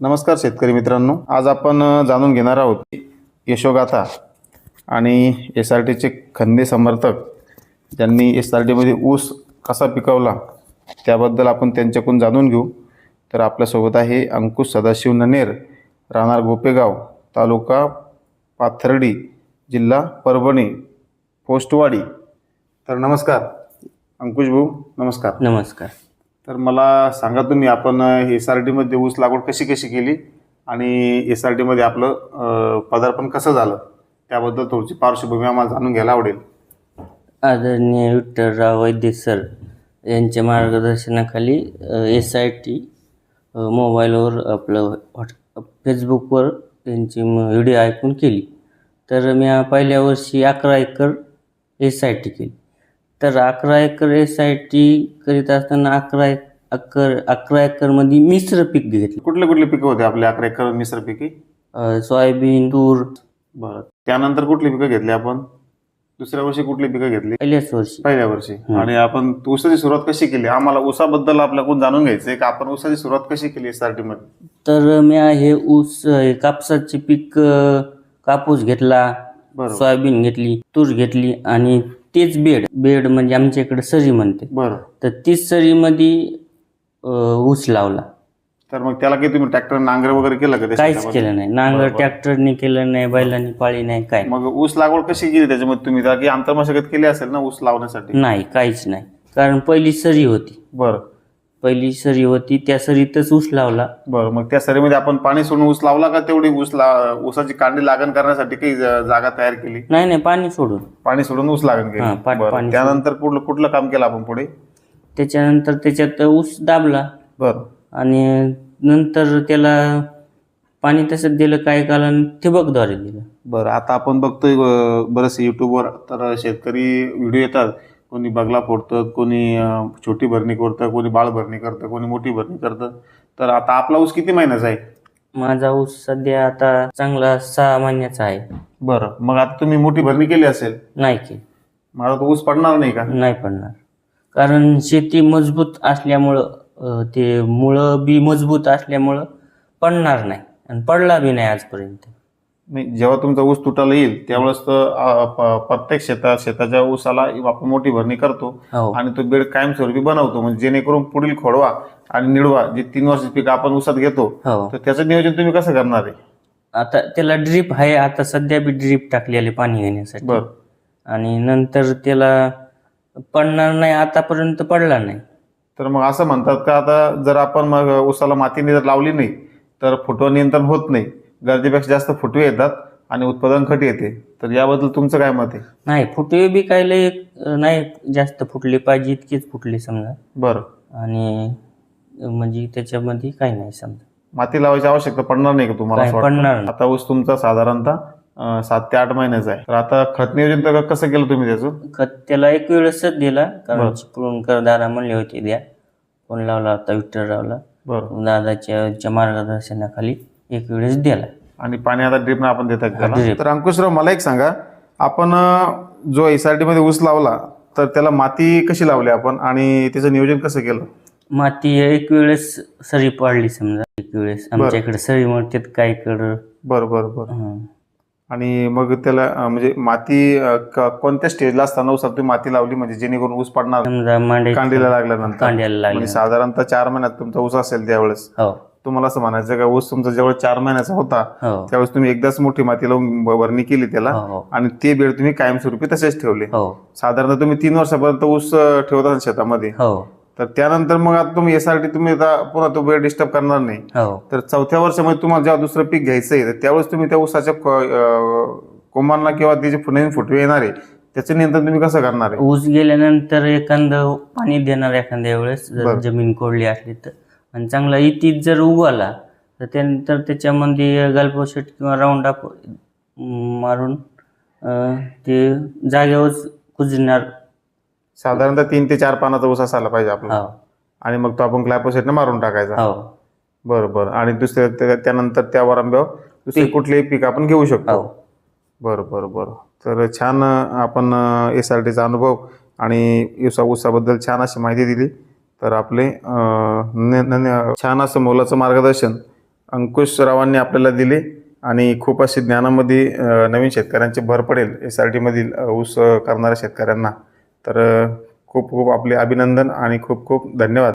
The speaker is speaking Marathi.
नमस्कार शेतकरी मित्रांनो. आज आपण जाणून घेणार आहोत यशोगाथा आणि एस आर टीचे खंदे समर्थक ज्यांनी एस आर टीमध्ये ऊस कसा पिकवला त्याबद्दल आपण त्यांच्याकडून जाणून घेऊ. तर आपल्यासोबत आहे अंकुश सदाशिव ननेर राहणार गोपेगाव तालुका पाथर्डी जिल्हा परभणी पोस्टवाडी. तर नमस्कार. अंकुश भाऊ नमस्कार. नमस्कार. तर मला सांगा तुम्ही आपण एस आर टीमध्ये ऊस लागवड कशी कशी केली आणि एस आर टीमध्ये आपलं पदार्पण कसं झालं? त्याबद्दल थोडीशी पार्श्वभूमी आम्हाला जाणून घ्यायला आवडेल. आदरणीय विठ्ठलराव वैद्य सर यांच्या मार्गदर्शनाखाली एस आय टी मोबाईलवर आपलं व्हॉट फेसबुकवर त्यांची व्हिडिओ ऐकून केली. तर मी पहिल्या वर्षी अकरा एकर एस आय टी केली. तर अकरा एकर एस आय टी करीत असताना अकरा एक अकर अकरा एकरमध्ये मिश्र पीक घेतलं. कुठले कुठले पिकं होते आपले अकरा एकर मिश्र पिके? अ, सोयाबीन तूर. बरं. त्यानंतर कुठली पिकं घेतली आपण? दुसऱ्या वर्षी कुठली पिकं घेतली? पहिल्याच वर्षी. पहिल्या वर्षी. आणि आपण ऊसाची सुरुवात कशी केली? आम्हाला ऊसाबद्दल आपल्याकडून जाणून घ्यायचं आहे की? आपण ऊसाची सुरुवात कशी केली एस आर टीमध्ये तर मी हे ऊस हे कापसाचे पीक अ, कापूस घेतला बरोबर. सोयाबीन घेतली तूर घेतली आणि तेच बेड. बेड म्हणजे आमच्या इकडे सरी म्हणते. बरं. तर तीच सरीमध्ये ऊस लावला. तर मग त्याला काही तुम्ही ट्रॅक्टर नांगर वगैरे केलं का काहीच? केलं नाही. नांगर बरोबर. ट्रॅक्टरने केलं नाही बैलांनी पाळी नाही काय मग ऊस लागवड कशी केली त्याच्यामध्ये तुम्ही? त्या की आंतरमशागत केली असेल ना ऊस लावण्यासाठी? नाही काहीच नाही. कारण पहिली सरी होती. बरं. पहिली सरी होती त्या सरीतच ऊस लावला. बरं मग त्या सरीमध्ये आपण पाणी सोडून ऊस लावला का तेवढी ऊस ला ऊसाची कांडी लागण करण्यासाठी काही ज- जागा तयार केली? नाही नाही पाणी सोडून. पाणी सोडून ऊस लागण हा, केली बरं. पाणी त्यानंतर कुठलं कुठलं काम केलं आपण पुढे? त्याच्यानंतर त्याच्यात ऊस दाबला. बरं. आणि नंतर त्याला पाणी तसंच दिलं काय कालान ठिबकद्वारे दिलं. बरं आता आपण बघतोय अं, बरेचसे युट्यूबवर तर शेतकरी व्हिडिओ येतात. कोणी बगला फोडतं कोणी छोटी भरणी करतं कोणी बाळ भरणी करतं कोणी मोठी भरणी करतं. तर आता आपला ऊस किती महिन्याचा आहे? माझा ऊस सध्या आता चांगला सहा महिन्याचा आहे. बरं. मग आता तुम्ही मोठी भरणी केली असेल? नाही की मला तो ऊस पडणार नाही का? नाही पडणार. कारण शेती मजबूत असल्यामुळं अं, ते मुळं बी मजबूत असल्यामुळं पडणार नाही. आणि पडला बी नाही आजपर्यंत. जेव्हा तुमचा ऊस तुटायला येईल त्यावेळेस प्रत्येक शेता शेताच्या ऊसाला आपण मोठी भरणी करतो हो. आणि तो बेड कायमस्वरूपी बनवतो. म्हणजे जेणेकरून पुढील खोडवा आणि निडवा जे तीन वर्ष पीक आपण ऊसात घेतो हो. तर त्याचं नियोजन तुम्ही कसं करणार आहे? आता त्याला ड्रीप आहे आता सध्या बी ड्रीप टाकलेले पाणी घेण्यासाठी. बरं. आणि नंतर त्याला पडणार नाही आतापर्यंत पडला नाही. तर मग असं म्हणतात का आता जर आपण मग ऊसाला मातीने जर लावली नाही तर फुटवा नियंत्रण होत नाही. गरजेपेक्षा जास्त फुटवे येतात आणि उत्पादन खट येते. तर याबद्दल तुमचं काय मत आहे? नाही फुटवे बी काय लय अं, नाही जास्त फुटले पाहिजे इतकेच फुटले समजा. बरं. आणि म्हणजे त्याच्यामध्ये काही नाही समजा. माती लावायची आवश्यकता पडणार नाही का तुम्हाला काय असं वाटतं? पडणार नाही. आता ऊस तुमचा साधारणतः अं, सात ते आठ महिन्याचा आहे. तर आता खत नियोजन तर कसं केलं तुम्ही त्याचं? खत त्याला एक वेळेसच दिला. कारण चिपळूण कर दादा म्हणले होते द्या. फोन लावला होता? विठ्ठलरावला. बरं. दादाच्या च्या मार्गदर्शनाखाली. एक वेळेस दिला. आणि पाणी आता ड्रिपनं आपण देतात त्याला. drip. तर अंकुशराव मला एक सांगा आपण अं, जो एस आरमध्ये ऊस लावला तर त्याला माती कशी लावली आपण? आणि त्याचं नियोजन कसं केलं? माती एक वेळेस सरी पडली समजा एक वेळेस. आमच्या इकडे सरी म्हणतात काय इकडं बरं बरं बरं. हं. आणि मग त्याला अं, म्हणजे माती अं, क- कोणत्या स्टेजला असताना ऊसात तुम्ही माती लावली? म्हणजे जेणेकरून ऊस पडणार समजा मांडे कांडीला लागल्यानंतर. कांड्याला लागले म्हणजे साधारणतः चार महिन्यात तुमचा ऊस असेल त्यावेळेस. हो. तुम्हाला असं म्हणायचं का ऊस तुमचा जेव्हा चार महिन्याचा होता हो. त्यावेळेस तुम्ही एकदाच मोठी माती लावून भ- भरणी केली त्याला हो हो. आणि ते बेड तुम्ही कायमस्वरूपी तसेच ठेवले. हो. साधारणतः तुम्ही तीन वर्षापर्यंत ऊस अं, ठेवता शेतामध्ये. हो. तर त्यानंतर मग आता तुम्ही यासाठी तुम्ही आता पुन्हा तो बेड डिस्टर्ब करणार नाही. हो. तर चौथ्या वर्षामध्ये तुम्हाला जेव्हा दुसरं पीक घ्यायचं आहे तर त्यावेळेस तुम्ही त्या ऊसाच्या क- अं, कोंबांना किंवा त्याचे फु- नवीन फुटवे येणार आहे त्याचं नियंत्रण तुम्ही कसं करणार आहे? ऊस गेल्यानंतर एखादं पाणी देणार एखाद्या वेळेस जर बरं. जमीन कोरडी असली तर. आणि चांगला इतीत जर उगवला तर त्यानंतर त्याच्यामध्ये गल्पोशेट किंवा राऊंड अप मारून ते जागेवरच कुजणार साधारणतः तीन ते चार पानाचा ऊस असायला पाहिजे आपला. हो. आणि मग तो आपण ग्लायपोसेटने मारून टाकायचा. हो. बरं बरं. आणि दुसऱ्या त्या- त्यानंतर त्या वरांब्यावर दुसरे कुठलेही पीक आपण घेऊ शकतो. हो. बरं बरं बरं. तर छान अं, आपण एस आर टीचा अनुभव आणि ऊसा ऊसाबद्दल छान अशी माहिती दिली. तर आपले न- छान असं मोलाचं मार्गदर्शन अंकुशरावांनी आपल्याला दिले आणि खूप अशी ज्ञानामध्ये नवीन शेतकऱ्यांची भर पडेल एस आर टीमधील ऊस करणाऱ्या शेतकऱ्यांना. तर खूप खूप आपले अभिनंदन आणि खूप खूप धन्यवाद.